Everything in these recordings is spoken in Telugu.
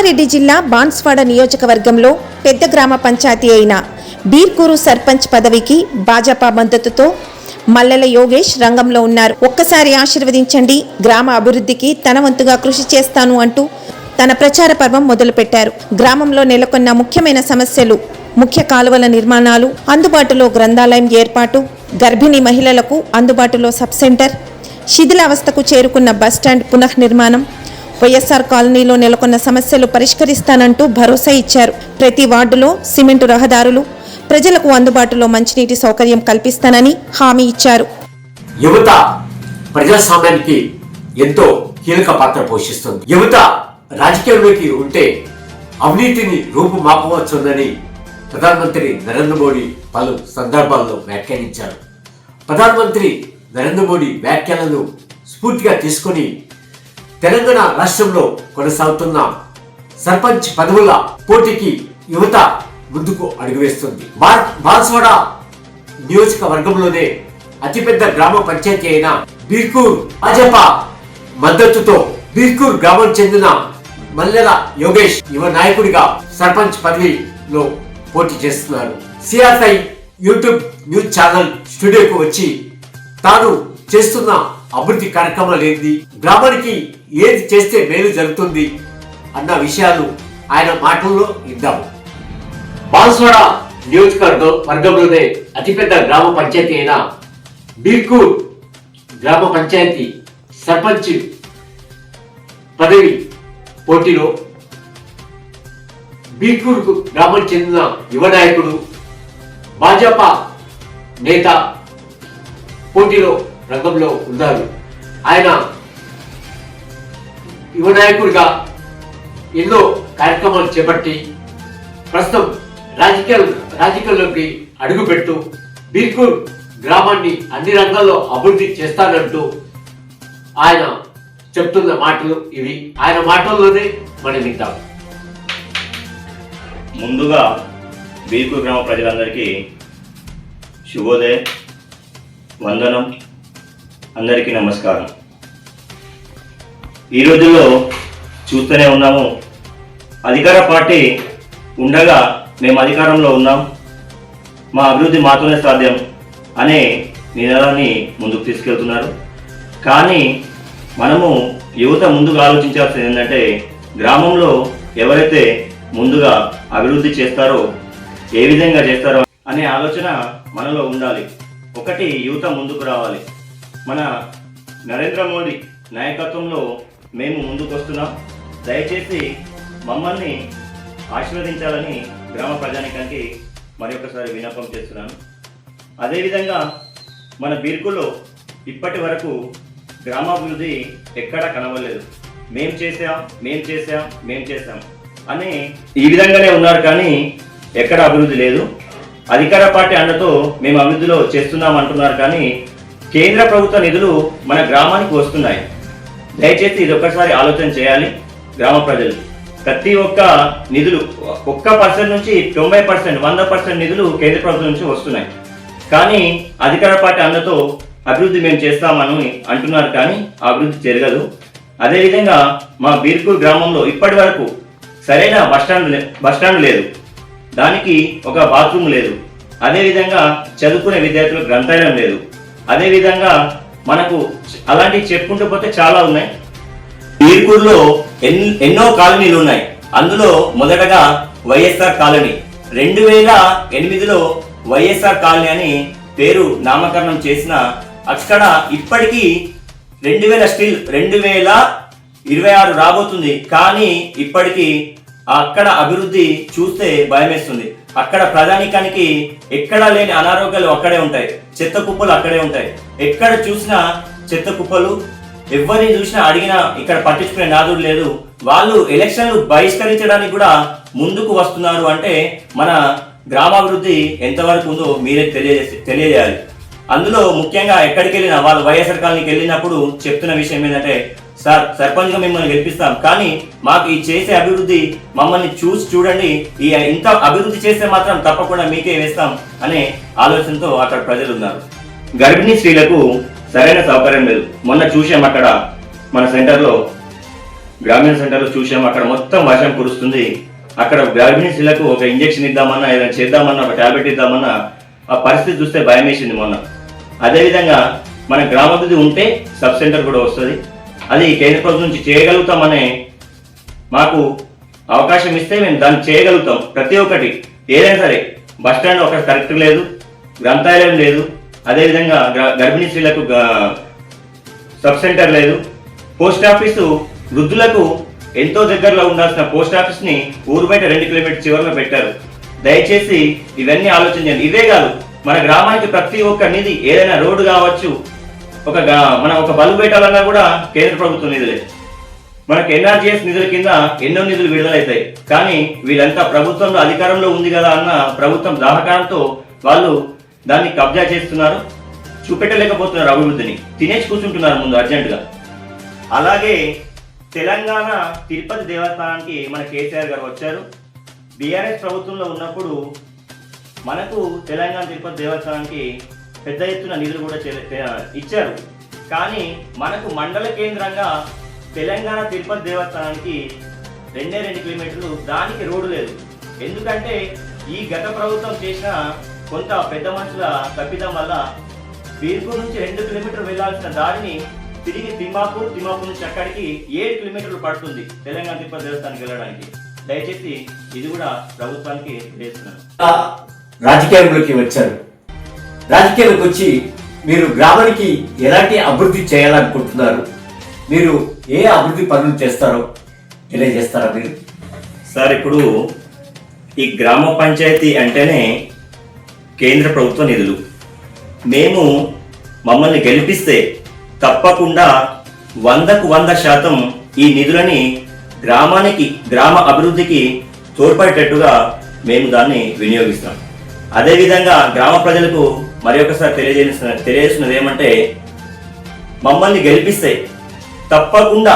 కామారెడ్డి జిల్లా బాన్స్వాడ నియోజకవర్గంలో పెద్ద గ్రామ పంచాయతీ అయిన బీర్కూరు సర్పంచ్ పదవికి భాజపా మద్దతుతో మల్లెల యోగేష్ రంగంలో ఉన్నారు. ఒక్కసారి ఆశీర్వదించండి. గ్రామ అభివృద్ధికి తన వంతుగా కృషి చేస్తాను అంటూ తన ప్రచార పర్వం మొదలుపెట్టారు. గ్రామంలో నెలకొన్న ముఖ్యమైన సమస్యలు ముఖ్య కాలువల నిర్మాణాలు అందుబాటులో గ్రంథాలయం ఏర్పాటు గర్భిణీ మహిళలకు అందుబాటులో సబ్ సెంటర్ శిథిలావస్థకు చేరుకున్న బస్టాండ్ పునఃనిర్మాణం వైఎస్ఆర్ కాలనీలో నెలకొన్న సమస్యలు పరిష్కరిస్తానంటూ భరోసా ఇచ్చారు. ప్రతి వార్డులో సిమెంటు రహదారులు ప్రజలకు అందుబాటులో మంచినీటి సౌకర్యం కల్పిస్తానని హామీ ఇచ్చారు. యువత ప్రజాస్వామ్యానికి ఎంతో కీలక పాత్ర పోషిస్తుంది. యువత రాజకీయంలోకి ఉంటే అవినీతిని రూపుమాపవచ్చుందని ప్రధానమంత్రి నరేంద్ర మోడీ పలు సందర్భాల్లో వ్యాఖ్యానించారు. ప్రధానమంత్రి నరేంద్ర మోడీ వ్యాఖ్యలను స్ఫూర్తిగా తీసుకొని తెలంగాణ రాష్ట్రంలో కొనసాగుతున్న సర్పంచ్ పదవుల పోటీకి యువత ముందుకు అడుగువేస్తుంది. బా- బాన్స్వాడ నియోజకవర్గంలోనే అతిపెద్ద గ్రామ పంచాయతీ అయిన బీర్కూర్ భాజపా మద్దతుతో బీర్కూర్ గ్రామం చెందిన మల్లెల యోగేష్ యువ నాయకుడిగా సర్పంచ్ పదవిలో పోటీ చేస్తున్నారు. సిఆర్ఐ యూట్యూబ్ న్యూస్ ఛానల్ స్టూడియోకు వచ్చి తాను చేస్తున్న అభివృద్ధి కార్యక్రమాలు ఏంది గ్రామానికి ఏది చేస్తే మేలు జరుగుతుంది అన్న విషయాలు ఆయన మాటల్లో ఇద్దాము బాన్స్వాడ నియోజకవర్గ వర్గంలోనే అతిపెద్ద గ్రామ పంచాయతీ అయిన బీర్కూర్ గ్రామ పంచాయతీ సర్పంచ్ పదవి పోటీలో బీర్కూర్ గ్రామం చెందిన యువ నాయకుడు భాజపా నేత పోటీలో రంగంలో ఉన్నారు. ఆయన యువ నాయకుడిగా ఎన్నో కార్యక్రమాలు చేపట్టి ప్రస్తుతం రాజకీయాలు రాజకీయాల్లోకి అడుగుపెడుతూ బీర్కూర్ గ్రామాన్ని అన్ని రంగాల్లో అభివృద్ధి చేస్తానంటూ ఆయన చెప్తున్న మాటలు ఇవి. ఆయన మాటల్లోనే మనం వింటాం ముందుగా బీర్పూర్ గ్రామ ప్రజలందరికీ శుభోదయం వందనం. అందరికీ నమస్కారం. ఈ రోజుల్లో చూస్తూనే ఉన్నాము అధికార పార్టీ ఉండగా మేము అధికారంలో ఉన్నాం మా అభివృద్ధి మాతోనే సాధ్యం అనే నినాదాన్ని ముందుకు తీసుకెళ్తున్నారు. కానీ మనము యువత ముందుగా ఆలోచించాల్సింది ఏంటంటే గ్రామంలో ఎవరైతే ముందుగా అభివృద్ధి చేస్తారో ఏ విధంగా చేస్తారో అనే ఆలోచన మనలో ఉండాలి. ఒకటి యువత ముందుకు రావాలి. మన నరేంద్ర మోడీ నాయకత్వంలో మేము ముందుకు వస్తున్నాం దయచేసి మమ్మల్ని ఆశీర్వదించాలని గ్రామ ప్రజానికానికి మరి ఒకసారి విన్నపం చేస్తున్నాను. అదేవిధంగా మన బీర్కులో ఇప్పటి వరకు గ్రామాభివృద్ధి ఎక్కడా కనవలేదు మేం చేసాం మేం చేసాం మేం చేసాం అని ఈ విధంగానే ఉన్నారు కానీ ఎక్కడ అభివృద్ధి లేదు. అధికార పార్టీ అండతో మేము అభివృద్ధిలో చేస్తున్నాం అంటున్నారు కానీ కేంద్ర ప్రభుత్వ నిధులు మన గ్రామానికి వస్తున్నాయి. దయచేసి ఇది ఒక్కసారి ఆలోచన చేయాలి గ్రామ ప్రజలు. ప్రతి ఒక్క నిధులు ఒక్క పర్సెంట్ నుంచి తొంభై పర్సెంట్ వంద పర్సెంట్ నిధులు కేంద్ర ప్రభుత్వం నుంచి వస్తున్నాయి. కానీ అధికార పార్టీ అన్నతో అభివృద్ధి మేము చేస్తామని అంటున్నారు కానీ అభివృద్ధి జరగదు. అదేవిధంగా మా బీర్పూర్ గ్రామంలో ఇప్పటి వరకు సరైన బస్టాండ్ బస్టాండ్ లేదు. దానికి ఒక బాత్రూమ్ లేదు. అదేవిధంగా చదువుకునే విద్యార్థులకు గ్రంథాలయం లేదు. అదేవిధంగా మనకు అలాంటివి చెప్పుకుంటూ పోతే చాలా ఉన్నాయి. బీర్పూర్లో ఎన్ ఎన్నో కాలనీలు ఉన్నాయి. అందులో మొదటగా వైఎస్ఆర్ కాలనీ. రెండు వేల ఎనిమిదిలో వైఎస్ఆర్ కాలనీ అని పేరు నామకరణం చేసిన అక్కడ ఇప్పటికీ రెండు వేల స్టిల్ రెండు వేల ఇరవై ఆరు రాబోతుంది. కానీ ఇప్పటికీ అక్కడ అభివృద్ధి చూస్తే భయమేస్తుంది. అక్కడ ప్రధానికానికి ఎక్కడా లేని అనారోగ్యాలు అక్కడే ఉంటాయి. చెత్త కుప్పలు అక్కడే ఉంటాయి. ఎక్కడ చూసినా చెత్త కుప్పలు ఎవరిని చూసినా అడిగినా ఇక్కడ పట్టించుకునే నాదుడు లేదు. వాళ్ళు ఎలక్షన్లు బహిష్కరించడానికి కూడా ముందుకు వస్తున్నారు అంటే మన గ్రామాభివృద్ధి ఎంతవరకు ఉందో మీరే తెలియజేసి తెలియజేయాలి. అందులో ముఖ్యంగా ఎక్కడికి వెళ్ళినా వాళ్ళు వైఎస్ఆర్ కాలనీకి వెళ్ళినప్పుడు చెప్తున్న విషయం ఏంటంటే సార్ సర్పంచ్గా మిమ్మల్ని గెలిపిస్తాం. కానీ మాకు ఈ చేసే అభివృద్ధి మమ్మల్ని చూసి చూడండి. ఈ ఇంత అభివృద్ధి చేస్తే మాత్రం తప్పకుండా మీకే వేస్తాం అనే ఆలోచనతో అక్కడ ప్రజలు ఉన్నారు గర్భిణీ స్త్రీలకు సరైన సౌకర్యం లేదు. మొన్న చూసాం అక్కడ మన సెంటర్లో గ్రామీణ సెంటర్లో చూసాం అక్కడ మొత్తం వర్షం కురుస్తుంది. అక్కడ గర్భిణీ స్త్రీలకు ఒక ఇంజెక్షన్ ఇద్దామన్నా ఏదైనా చేద్దామన్నా ఒక టాబ్లెట్ ఇద్దామన్నా ఆ పరిస్థితి చూస్తే భయం వేసింది మొన్న. అదేవిధంగా మన గ్రామాభివృద్ధి ఉంటే సబ్ సెంటర్ కూడా వస్తుంది. అది కేంద్ర ప్రభుత్వం నుంచి చేయగలుగుతామనే మాకు అవకాశం ఇస్తే మేము దాన్ని చేయగలుగుతాం. ప్రతి ఒక్కటి ఏదైనా సరే బస్ స్టాండ్ ఒక కరెక్ట్ లేదు గ్రంథాలయం లేదు అదేవిధంగా గ- గర్భిణీ స్త్రీలకు గ- సబ్ సెంటర్ లేదు పోస్ట్ ఆఫీసు వృద్ధులకు ఎంతో దగ్గరలో ఉండాల్సిన పోస్ట్ ఆఫీస్ని ఊరు బయట రెండు కిలోమీటర్ చివరిలో పెట్టారు. దయచేసి ఇవన్నీ ఆలోచించండి ఇవే కాదు మన గ్రామానికి ప్రతి ఒక్క నిధి ఏదైనా రోడ్డు కావచ్చు ఒక మనం ఒక బల్బు పెట్టాలన్నా కూడా కేంద్ర ప్రభుత్వం నిధులే. మనకు ఎన్ఆర్జీఎస్ నిధుల కింద ఎన్నో నిధులు విడుదలవుతాయి కానీ వీళ్ళంతా ప్రభుత్వంలో అధికారంలో ఉంది కదా అన్న ప్రభుత్వం దాహకారంతో వాళ్ళు దాన్ని కబ్జా చేస్తున్నారు చూపెట్టలేకపోతున్నారు అభివృద్ధిని. తినేసి కూర్చుంటున్నారు ముందు అర్జెంటుగా. అలాగే తెలంగాణ తిరుపతి దేవస్థానానికి మన కేసీఆర్ గారు వచ్చారు. బీఆర్ఎస్ ప్రభుత్వంలో ఉన్నప్పుడు మనకు తెలంగాణ తిరుపతి దేవస్థానానికి పెద్ద ఎత్తున నిధులు కూడా ఇచ్చారు. కానీ మనకు మండల కేంద్రంగా తెలంగాణ తిరుపతి దేవస్థానానికి రెండే రెండు కిలోమీటర్లు దానికి రోడ్డు లేదు. ఎందుకంటే ఈ గత ప్రభుత్వం చేసిన కొంత పెద్ద మనుషుల తప్పిదం వల్ల బీర్పూర్ నుంచి రెండు కిలోమీటర్లు వెళ్ళాల్సిన దారిని తిరిగి తిమ్మాపూర్ తిమ్మాపూర్ నుంచి అక్కడికి ఏడు కిలోమీటర్లు పడుతుంది తెలంగాణ తిరుపతి దేవస్థానానికి వెళ్ళడానికి. దయచేసి ఇది కూడా ప్రభుత్వానికి తెలియజేస్తున్నాను రాజకీయంలోకి వచ్చారు. రాజకీయాలకు వచ్చి మీరు గ్రామానికి ఎలాంటి అభివృద్ధి చేయాలనుకుంటున్నారు? మీరు ఏ అభివృద్ధి పనులు చేస్తారో తెలియజేస్తారా మీరు? సార్ ఇప్పుడు ఈ గ్రామ పంచాయతీ అంటేనే కేంద్ర ప్రభుత్వ నిధులు. మేము మమ్మల్ని గెలిపిస్తే తప్పకుండా వందకు వంద శాతం ఈ నిధులని గ్రామానికి గ్రామ అభివృద్ధికి తోడ్పడేటట్టుగా మేము దాన్ని వినియోగిస్తాం. అదేవిధంగా గ్రామ ప్రజలకు మరి ఒకసారి తెలియజేసిన తెలియజేస్తున్నది ఏమంటే మమ్మల్ని గెలిపిస్తే తప్పకుండా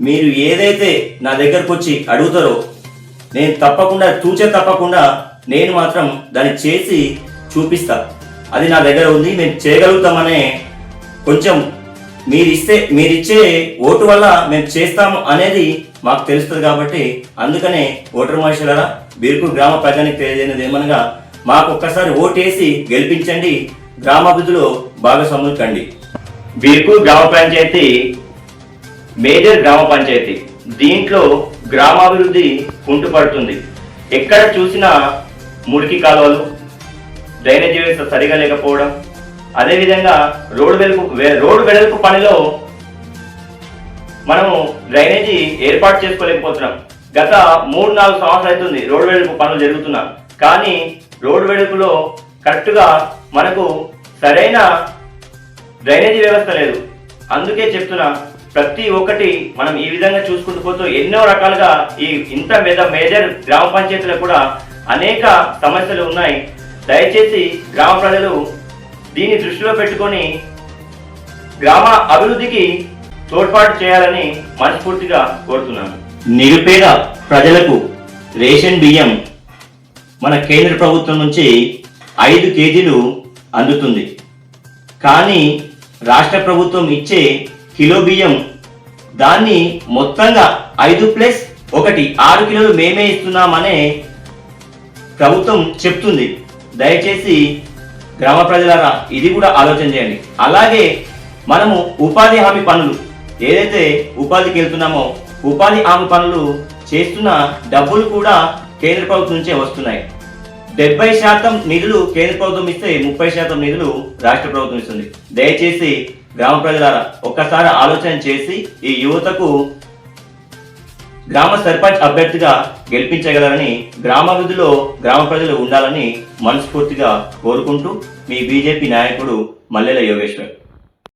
మీరు ఏదైతే నా దగ్గరకు వచ్చి అడుగుతారో నేను తప్పకుండా తూచే తప్పకుండా నేను మాత్రం దాన్ని చేసి చూపిస్తా. అది నా దగ్గర ఉంది మేము చేయగలుగుతామనే కొంచెం మీరు ఇస్తే మీరిచ్చే ఓటు వల్ల మేము చేస్తాము అనేది మాకు తెలుస్తుంది కాబట్టి అందుకనే ఓటర్ మనుషులరా బీర్పూర్ గ్రామ ప్రజానికి తెలియజేయనిది ఏమనగా మాకు ఒక్కసారి ఓటేసి గెలిపించండి. గ్రామాభివృద్ధిలో భాగస్వాములు కండి. బీర్పూర్ గ్రామ పంచాయతీ మేజర్ గ్రామ పంచాయతీ. దీంట్లో గ్రామాభివృద్ధి కుంటుపడుతుంది. ఎక్కడ చూసినా మురికి కాలువలు డ్రైనేజ్ వ్యవస్థ సరిగా లేకపోవడం అదేవిధంగా రోడ్డు వెలుపు రోడ్డు వెడల్పు పనిలో మనము డ్రైనేజీ ఏర్పాటు చేసుకోలేకపోతున్నాం. గత మూడు నాలుగు సంవత్సరాలు అవుతుంది రోడ్డు వెడల్పు పనులు జరుగుతున్నా. కానీ రోడ్డు వెడల్పులో కరెక్ట్గా మనకు సరైన డ్రైనేజీ వ్యవస్థ లేదు. అందుకే చెప్తున్నా ప్రతి ఒక్కటి మనం ఈ విధంగా చూసుకుంటూ పోతూ ఎన్నో రకాలుగా ఈ ఇంత మీద మేజర్ గ్రామ పంచాయతీలో కూడా అనేక సమస్యలు ఉన్నాయి. దయచేసి గ్రామ ప్రజలు దీన్ని దృష్టిలో పెట్టుకొని గ్రామ అభివృద్ధికి తోడ్పాటు చేయాలని మనస్ఫూర్తిగా కోరుతున్నాను. నిరుపేద ప్రజలకు రేషన్ బియ్యం మన కేంద్ర ప్రభుత్వం నుంచి ఐదు కేజీలు అందుతుంది. కానీ రాష్ట్ర ప్రభుత్వం ఇచ్చే కిలో బియ్యం దాన్ని మొత్తంగా ఐదు ప్లస్ ఒకటి ఆరు కిలోలు మేమే ఇస్తున్నామనే ప్రభుత్వం చెప్తుంది. దయచేసి గ్రామ ప్రజలారా ఇది కూడా ఆలోచన చేయండి. అలాగే మనము ఉపాధి హామీ పనులు ఏదైతే ఉపాధికి వెళ్తున్నామో ఉపాధి హామీ పనులు చేస్తున్న డబ్బులు కూడా కేంద్ర ప్రభుత్వం నుంచే వస్తున్నాయి. డెబ్బై శాతం నిధులు కేంద్ర ప్రభుత్వం ఇస్తే ముప్పై శాతం నిధులు రాష్ట్ర ప్రభుత్వం ఇస్తుంది. దయచేసి గ్రామ ప్రజలారా ఒక్కసారి ఆలోచన చేసి ఈ యువతకు గ్రామ సర్పంచ్ అభ్యర్థిగా గెలిపించగలరని గ్రామాభివృద్ధిలో గ్రామ ప్రజలు ఉండాలని మనస్ఫూర్తిగా కోరుకుంటూ మీ బీజేపీ నాయకుడు మల్లెల యోగేశ్వర్.